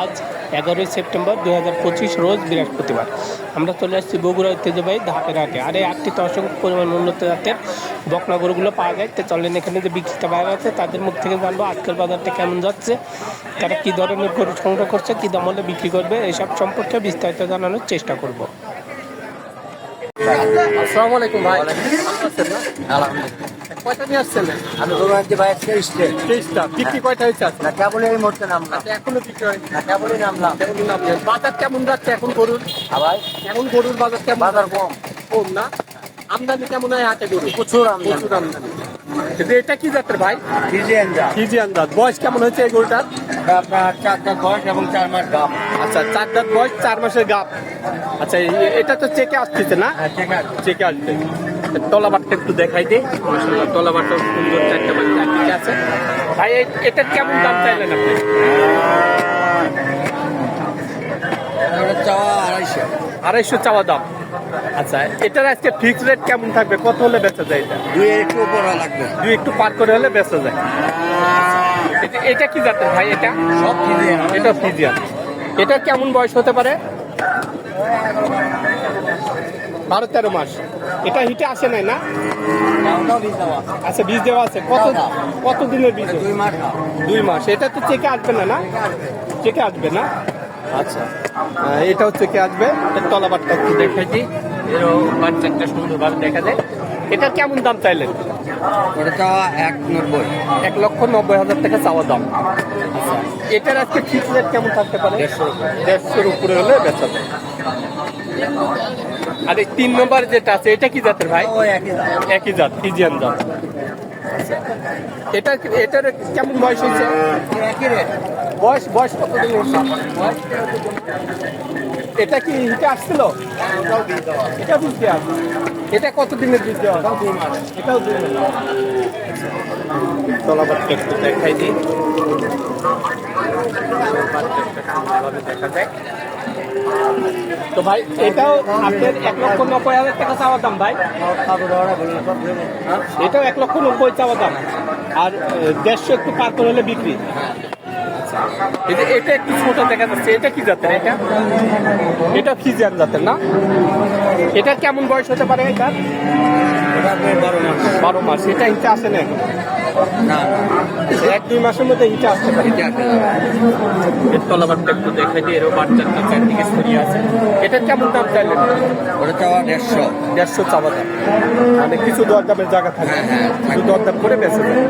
আজ এগারোই সেপ্টেম্বর দু হাজার পঁচিশ রোজ বৃহস্পতিবার। আমরা চলে আসছি বগুড়া ঐতিহ্যবাহী ধাপের হাটে। আর এই হাটটিতে অসংখ্য পরিমাণ উন্নত জাতের বকনা গরুগুলো পাওয়া যায়। তো চলেন এখানে যে বিক্রেতা বাইরে আছে, তাদের মুখ থেকে জানব আজকের বাজারটা কেমন যাচ্ছে, তারা কী ধরনের গরু সংগ্রহ করছে, কী দাম হলে বিক্রি করবে, এসব সম্পর্কে বিস্তারিত জানানোর চেষ্টা করব। আসসালামু আলাইকুম ভাই কয়টা নিয়ে আসছেন? আমি গরু আনতে ভাই তেইশটে। তেইশটা বিক্রি কয়টা হয়েছে না কেবলই এই মুহূর্তে নামলাম। এখনও বিক্রি হয় না কেবলই নামলাম। কেমন নাম বাজার কেমন যাচ্ছে এখন গরুর? ভাই। এখন গরুর বাজার কেমন বাজার কম। কম না? আমদানি কেমন হয় হাতে গরু প্রচুর আমদানি। প্রচুর আমদানি। এটা কি জাতের ভাই? কিজি আন্দাজ বয়স কেমন হয়েছে এই গরুটার? আপনার চারটা বয়স এবং চার মাস গাপ। আচ্ছা চার দাঁত বয়স চার মাসের গাপ। আচ্ছা এটা তো চেকে আসতেছে না? হ্যাঁ চেকে তলাবারটা একটু দেখাই দিই। মাশাআল্লাহ তলাবারটা সুন্দর চারটা বাচ্চা ঠিক আছে। ভাই এ- এটার কেমন দাম চাইলেন আপনি? চাওয়া আড়াইশো। আড়াইশো চাওয়া দাম। আচ্ছা এটার আজকে ফিক্স রেট কেমন থাকবে? কত হলে বেচা যায় এটা? দুই একটু উপর লাগবে। দুই একটু পার করে হলে বেচা যায়। এটা- এটা কি জাতের ভাই এটা? সব ডিজাইন এটা ফিজিয়ান। এটা কেমন বয়স হতে পারে? বারো তেরো মাস। এটা হিটে আসে নাই না? বীজ আচ্ছা বীজ দেওয়া আছে। কত কত দিনের বীজ? দুই মাস দুই মাস। এটা তো চেকে আসবে না না? চেকে আসবে না? আচ্ছা। আহ, এটাও চেকে আসবে? এর তলাবারটা একটু দিই। এরও বাচ্চাটা সুন্দরভাবে দেখা যায়। এটা কেমন দাম চাইলেন? চাওয়া এক নব্বই। এক লক্ষ নব্বই হাজার টাকা চাওয়া দাম। এটার আজকে ফিক্স রেট কেমন থাকতে পারে? দেড়শোর উপরে। হলে বেচা যায়। আর এই তিন নম্বর যেটা আছে এটা কি জাতের ভাই? একই জাত ফিজিয়ান জাত। এটা এটার কেমন বয়স হয়েছে? একই রেট বয়স বয়স কত দিন এটা কি হিটে আসছিল? এটা বুঝতে আসবে এটা কত দিনের দিতে হবে এটাও দুই মাস। তলাবারটা একটু দেখাই দিই। দেখা যায় তো ভাই এটাও আপনার এক লক্ষ নব্বই হাজার টাকা চাওয়া দাম ভাই। এটাও এক লক্ষ নব্বই চাওয়া দাম। আর দেড়শো একটু পার করে হলে বিক্রি। এটা এটা একটু ছোট দেখা যাচ্ছে। এটা কি জাতের এটা? এটা ফিজিয়ান জাতের না? এটা কেমন বয়স হতে পারে এটা? বারো মাস। বারো মাস এটা হিটে আসে না। না। এক দুই মাসের মধ্যে হিটে আসতে পারে। এর তলাবারটা একটু দেখাই দিয়ে এরও বাচ্চাটা চারদিকে ছড়িয়ে আছে। এটা কেমন দাম চাইলেন? ওটা চাওয়া দেড়শো। দেড়শো চাওয়া দাম। মানে কিছু দরদামের জায়গা থাকে। হ্যাঁ, হ্যাঁ, দরদাম করে বেঁচে যায়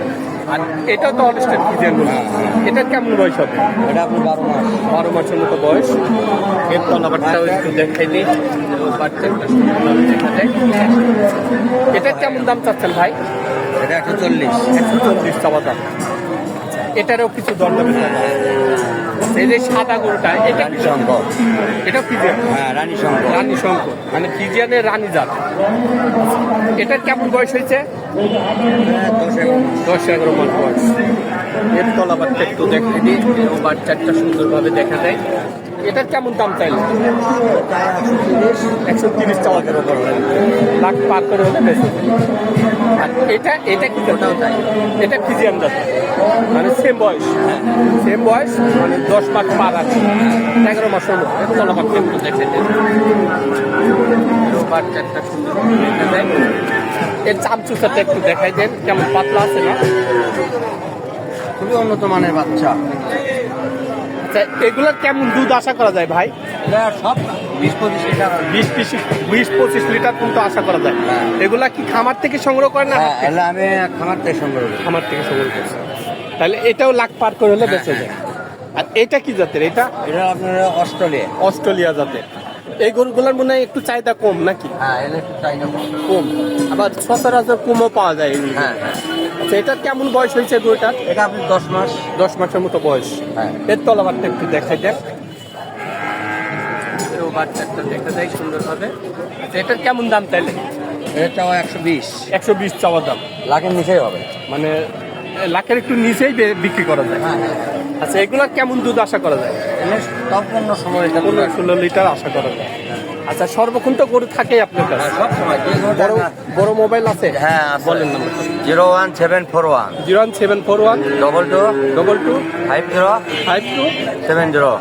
আর এটা তো অনেস্টের ফিজিয়ান এটা কেমন বয়স হবে? এটা আপনার বারো মাস। বারো মাসের মতো বয়স। এর তলাবারটাও একটু দেখাই দিই। এরও বাচ্চাটা সুন্দরভাবে দেখা যায় এটা কেমন দাম চাচ্ছেন ভাই? এটা একশো চল্লিশ। একশো চল্লিশ চাওয়া দাম। এটারও কিছু জায়গা এই যে সাদা গরুটা এটা রানী শঙ্কর। এটা ফিজিয়ান হ্যাঁ রানী শঙ্কর। রানী শঙ্কর। মানে ফিজিয়ানের রানী জাত। এটার কেমন বয়স হয়েছে? হ্যাঁ, দশ এগারো মাস। বয়স। এর তলাবারটা একটু দেখাই দিই এরকম বাচ্চাটা সুন্দরভাবে দেখা যায়। এটার কেমন দাম চাইলে? একশো তিরিশ চাওয়া দেবো বড় লাখ পার করে হলে বেশি। আর এটা এটা কি ওটাও তাই। এটা ফিজিয়ান দাম মানে সেম বয়স। সেম বয়স মানে দশ মাস পার আছে। এগারো মাসের মতো তলাবারটা একটু দেখে বাচ্চাটা যায় এর চামচুচাটা একটু দেখাই দেন কেমন পাতলা আছে না। খুবই উন্নত মানের বাচ্চা। আচ্ছা এগুলোর কেমন দুধ আশা করা যায় ভাই? সব বিশ পঁচিশ লিটার বিশ পঁচিশ বিশ পঁচিশ লিটার কিন্তু আশা করা যায়। এগুলা কি খামার থেকে সংগ্রহ করে না? হ্যাঁ আমি খামার থেকে সংগ্রহ করি। খামার থেকে সংগ্রহ করছে তাহলে এটাও লাখ পার করে হলে বেঁচে যায়। আর এটা কি জাতের? এটা এটা আপনার অস্ট্রেলিয়া। অস্ট্রেলিয়া জাতের। এই গরুগুলোর মনে হয় একটু চাহিদা কম নাকি? হ্যাঁ কম। আবার সচরাচর কমও পাওয়া যায় এই হ্যাঁ আচ্ছা এটার কেমন বয়স হয়েছে গরুটার এটা আপনি দশ মাস। দশ মাসের মতো বয়স। হ্যাঁ। এর তলাবারটা একটু দেখা। ও বাচ্চাটা দেখা যায় সুন্দরভাবে। আচ্ছা, এটার কেমন দাম তাইলে এটা চাওয়া একশো বিশ। একশো বিশ চাওয়ার দাম। লাখের নিচেই হবে। মানে লাখের একটু নিচেই বিক্রি করা যায়। হ্যাঁ আচ্ছা এগুলো কেমন দুধ আশা করা যায়? পনেরো ষোলো লিটার আশা করা যায়। আচ্ছা সর্বক্ষণ তো গরু থাকেই আপনার কাছে। সব সময় যে বড় বড় মোবাইল আছে? হ্যাঁ বলেন zero one seven four one. Zero one seven four one. Double two. Double two. Five zero. Five two. Seven zero.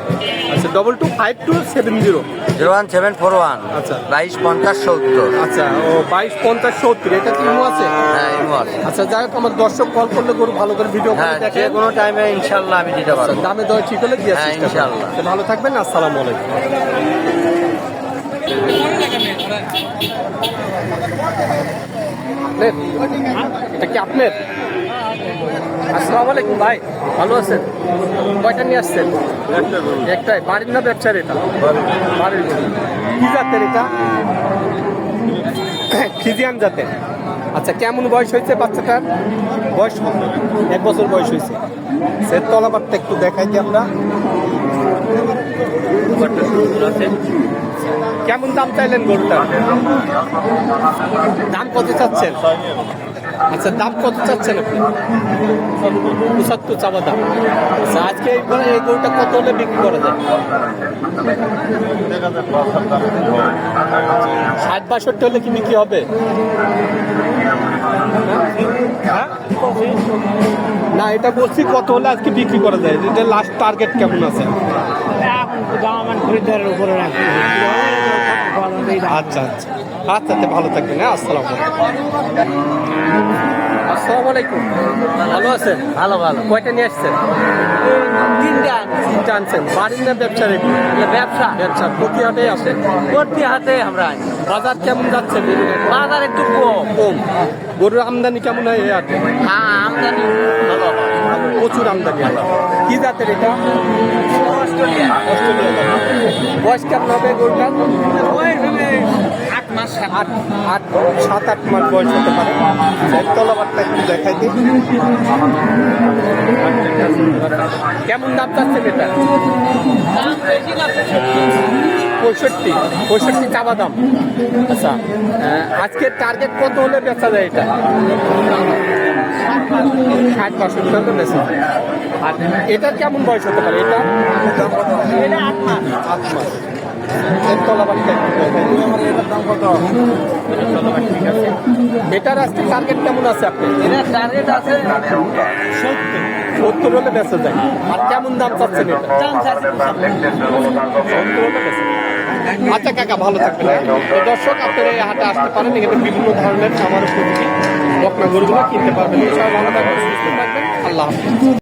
আচ্ছা double two five two seven zero. Zero one seven four one. আচ্ছা। বাইশ পঞ্চাশ সত্তর। আচ্ছা ও বাইশ পঞ্চাশ সত্তর এটা কি ইমো আছে? হ্যাঁ ইমো আছে। আচ্ছা যাই হোক আমার দর্শক কল করলে গরু ভালো করে ভিডিও করে হ্যাঁ যে কোনো টাইমে ইনশাল্লাহ আমি দিতে আচ্ছা, পারব। দামে দর ঠিক হলে দিয়ে হ্যাঁ। তো ভালো থাকবেন আসসালামু আলাইকুম? এটা কি আপনার আসসালামু আলাইকুম ভাই ভালো আছেন? কয়টা নিয়ে আসছেন? একটাই বাড়ির না ব্যবসার এটা? বাড়ির। কি জাতের এটা? খিজিয়ান জাতের। আচ্ছা কেমন বয়স হয়েছে বাচ্চাটার? বয়স এক বছর বয়স হয়েছে। সে তলাবারটা একটু দেখাই দিই আমরা। কেমন দাম চাইলেন গরুটা? দাম কত চাচ্ছেন? আচ্ছা দাম কত চাচ্ছেন আপনি? পঁচাত্তর চাবা দাম। আচ্ছা আজকে এই গরু- এই গরুটা কত হলে বিক্রি করা যায়? ষাট, বাষট্টি হলে কি বিক্রি হবে? না, এটা বলছি কত হলে আজকে বিক্রি করা যায়? এটা লাস্ট টার্গেট কেমন আছে? এখন দাম খরিদ্দারের উপরে রাখি। আচ্ছা আচ্ছা। আচ্ছা তো ভালো থাকবেন হ্যাঁ আসসালাম আসসালামু আলাইকুম। ভালো আছেন? ভালো ভালো। কয়টা নিয়ে আসছেন? তিনটা তিনটা আনছেন। বাড়ির না ব্যবসা রেখে ব্যবসা। ব্যবসা প্রতি হাটে প্রতি হাতে আমরা বাজার কেমন যাচ্ছে বাজার একটু কম। কম। গরুর আমদানি কেমন হয় এই হাটে? হ্যাঁ আমদানি ভালো। প্রচুর আমদানি। কি জাতের এটা? অস্ট্রেলিয়া। বয়স কেমন হবে ভেবে আট মাস আট আট সাত আট মাস বয়স হতে পারে। তলাবারটা একটু দেখাই দিই। কেমন দাম চাচ্ছেন এটা? পঁয়ষট্টি পঁয়ষট্টি চাবা দাম আচ্ছা আহ, আজকে টার্গেট কত হলে বেচা যায় এটা? ষাট বাষট্টি হলে বেচা আর এটার কেমন বয়স হতে পারে? এটা? এটা আট মাস। আট মাস। এটার আজকে টার্গেট কেমন আছে আপনি? এটা টার্গেট আছে সত্তর। হলে বেচা যায়। আর কেমন দাম চাচ্ছেন এটা? দাম। আচ্ছা কাকা ভালো থাকবেন? দর্শক আপনারা এই হাটে আসতে পারেন। এখানে বিভিন্ন ধরনের খামার উপযোগী বকনা গরুগুলো কিনতে পারবেন। এছাড়া ভালো থাকবেন সুস্থ থাকবেন। আল্লাহ হাফিজ।